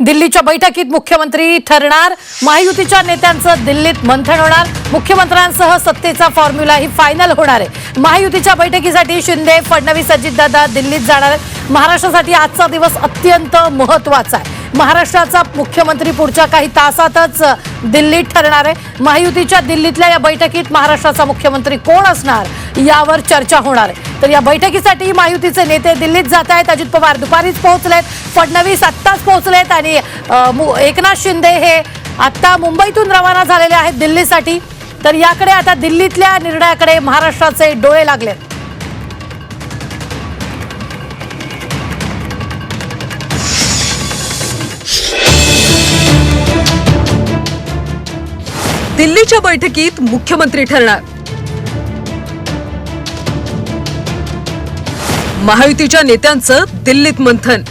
दिल्लीच्या बैठकीत मुख्यमंत्री ठरणार. महायुतीच्या नेत्यांचं दिल्लीत मंथन होणार. मुख्यमंत्र्यांसह सत्तेचा फॉर्म्युला ही फायनल होणार आहे. महायुतीच्या बैठकीसाठी शिंदे फडणवीस अजितदादा दिल्लीत जाणार आहेत. महाराष्ट्रासाठी आजचा दिवस अत्यंत महत्त्वाचा आहे. महाराष्ट्राचा मुख्यमंत्री पुढच्या काही तासातच दिल्लीत ठरणार आहे. महायुतीच्या दिल्लीतल्या या बैठकीत महाराष्ट्राचा मुख्यमंत्री कोण असणार यावर चर्चा होणार आहे. तर या बैठकीसाठी महायुतीचे नेते दिल्लीत जात आहेत. अजित पवार दुपारीच पोहोचलेत. फडणवीस आत्ताच पोहोचलेत आणि एकनाथ शिंदे हे आत्ता मुंबईतून रवाना झालेले आहेत दिल्लीसाठी. तर याकडे आता दिल्लीतल्या निर्णयाकडे महाराष्ट्राचे डोळे लागलेत. दिल्लीच्या बैठकीत मुख्यमंत्री ठरणार. महायुतीच्या नेत्यांचं दिल्लीत मंथन.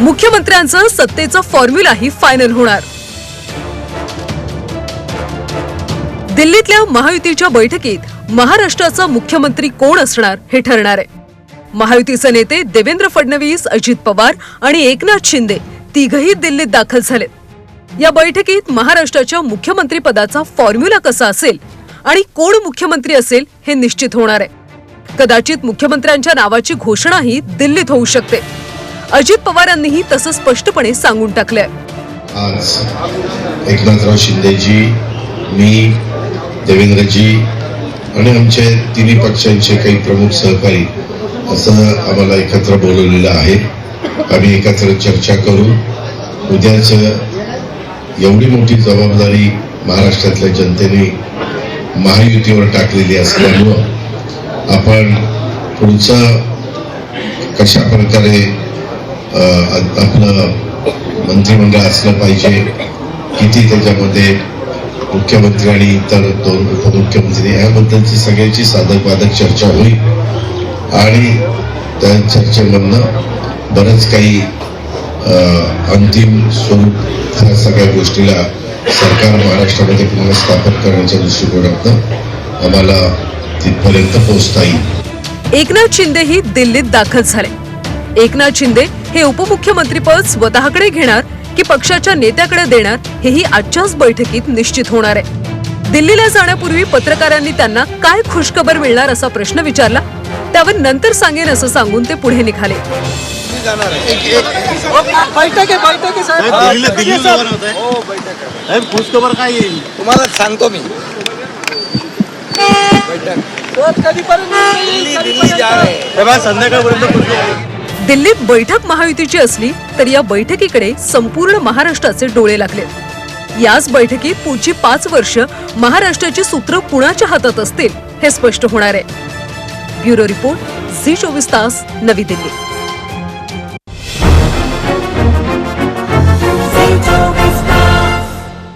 मुख्यमंत्र्यांचं सत्तेचं फॉर्म्युलाही फायनल होणार. दिल्लीतल्या महायुतीच्या बैठकीत महाराष्ट्राचा मुख्यमंत्री कोण असणार हे ठरणार आहे. महायुतीचे नेते देवेंद्र फडणवीस अजित पवार आणि एकनाथ शिंदे तिघही दिल्लीत दाखल झालेत. या बैठकीत महाराष्ट्राच्या मुख्यमंत्रीपदाचा फॉर्म्युला कसा असेल आणि कोण मुख्यमंत्री असेल हे निश्चित होणार आहे. कदाचित मुख्यमंत्र्यांच्या नावाची घोषणाही दिल्लीत होऊ शकते. अजित पवारांनीही तसं स्पष्टपणे सांगून टाकलंय. आज एकनाथराव शिंदेजी मी देवेंद्रजी आणि आमचे तिन्ही पक्षांचे काही प्रमुख सहकारी असं आम्हाला एकत्र बोलवलेलं आहे. आम्ही एकत्र चर्चा करू. उद्याच एवढी मोठी जबाबदारी महाराष्ट्रातल्या जनतेने महायुतीवर टाकलेली असल्यामुळं आपण पुढचं कशा प्रकारे आपलं मंत्रिमंडळ असलं पाहिजे किती त्याच्यामध्ये मुख्यमंत्री आणि इतर दोन उपमुख्यमंत्री याबद्दलची सगळ्याची साधक बाधक चर्चा होईल. आणि त्या चर्चेमधनं बरंच काही अंतिम स्वरूप ह्या सगळ्या गोष्टीला सरकार महाराष्ट्रामध्ये पुन्हा स्थापन करण्याच्या दृष्टिकोनातनं आम्हाला तिथपर्यंत पोहोचता येईल. एकनाथ शिंदेही दिल्लीत दाखल झाले. एकनाथ शिंदे हे उपमुख्यमंत्रीपद स्वतःकडे घेणार की पक्षाच्या नेत्याकडे देणार हेही आजच्याच बैठकीत निश्चित होणार आहे. दिल्लीला जाण्यापूर्वी पत्रकारांनी त्यांना काय खुशखबर मिळणार असा प्रश्न विचारला त्यावर नंतर सांगेन असं सांगून ते पुढे निघाले. बैठक आहे बैठक आहे साहेब. साहेब, दिल्लीला दिल्लीला जाणार होत आहे. हो बैठक आहे साहेब खुशखबर काय येईल? तुम्हाला सांगतो मी. बैठक. कधीपर्यंत दिल्ली दिल्ली जा रहे हैं. साहेब आज संध्याकाळपर्यंत खुशखबर दिल्लीत बैठक महायुतीची असली तर या बैठकीकडे संपूर्ण महाराष्ट्राचे डोळे लागले. याच बैठकीत पुढची पाच वर्ष महाराष्ट्राची सूत्र कुणाच्या हातात असतील हे स्पष्ट होणार आहे. ब्युरो रिपोर्ट झी चोवीस तास नवी दिल्ली.